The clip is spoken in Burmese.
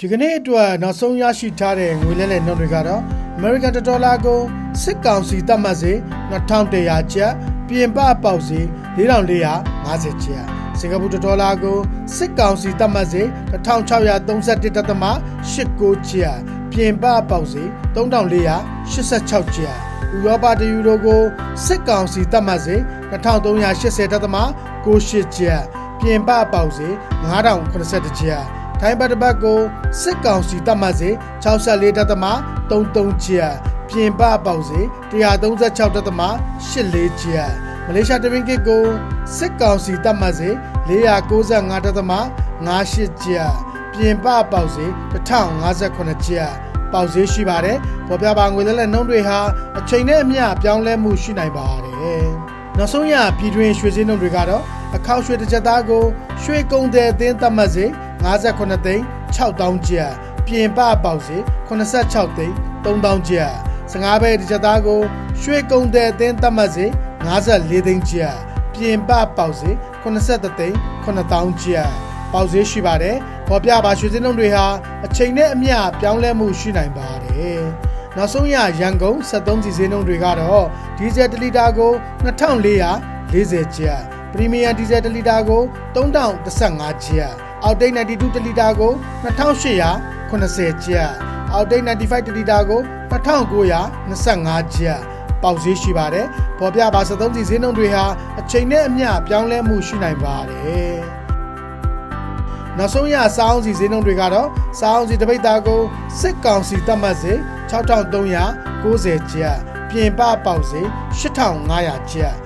ဒီကနေ့အတွက်နောက်ဆုံးရရှိထားတဲ့ငွေလဲလှယ်နှုန်းတွေကတော့ American Dollar ကိုစစ်ကောင်စီသတ်မှတ်စေ2100ကျပ်ပြင်ပပေါက်စေ4450ကျပ်စင်ကာပူဒေါ်လာကိုစစ်ကောင်စီသတ်မှတ်စေ1631.89ကျပ်ပြင်ပပေါက်စေ3486ကျပ်ဥရောပတယူရိုကိုစစ်ကောင်စီသတ်မှတ်စေ2380.98ကျပ်ပြင်ပပေါက်စေ9080ကျပ် ထိုင်းဘတ်တစ်ပတ်ကိုစစ်ကောင်စီတတ်မှတ်စေ64.33ကျပ်ပြင်ပပေါက်စေ136.84ကျပ်မလေးရှားတရင်ကစ်ကိုစစ်ကောင်စီတတ်မှတ်စေ495.58ကျပ်ပြင်ပပေါက်စေ1058ကျပ်ပေါက်ဈေးရှိပါတယ်ပေါ်ပြပါငွေလဲလဲနှုန်းတွေဟာအချိန်နဲ့အမျှပြောင်းလဲမှုရှိနိုင်ပါတယ်နောက်ဆုံးရပြည်တွင်းရွှေစည်းနှုန်းတွေကတော့အခောက်ရွှေတစ်ချက်သားကိုရွှေကုံတဲ့အသင်းသတ်မှတ်စေ 58သိန်း6000ကျပ်ပြင်ပပေါက်စေ86သိန်း3000ကျပ်15ဘဲတစ်ချက်သားကိုရွှေကုံတဲ့အသင်းသတ်မှတ်စေ54သိန်းကျပ်ပြင်ပပေါက်စေ83သိန်း9000ကျပ်ပေါက်ဈေးရှိပါတယ်ပေါ်ပြပါရွှေစည်းနှုန်းတွေဟာအချိန်နဲ့အမျှပြောင်းလဲမှုရှိနိုင်ပါတယ်နောက်ဆုံးရရန်ကုန်73စီစည်းနှုန်းတွေကတော့ဒီဇယ်1လီတာကို2440ကျပ်ပရီမီယံဒီဇယ်1လီတာကို3015ကျပ် အောက်တိတ်92တလီတာကို2880ကျပ်အောက်တိတ်95တလီတာကို2925ကျပ်ပေါက်ဈေးရှိပါတယ်ပေါ်ပြပါ73စီဈေးနှုန်းတွေဟာအချိန်နဲ့အမျှပြောင်းလဲမှုရှိနိုင်ပါတယ်နောက်ဆုံးရစောင်းစီဈေးနှုန်းတွေကတော့စောင်းစီတပိတ်သားကိုစစ်ကောင်စီတတ်မှတ်စေ6390ကျပ်ပြင်ပပေါက်စေ8500ကျပ်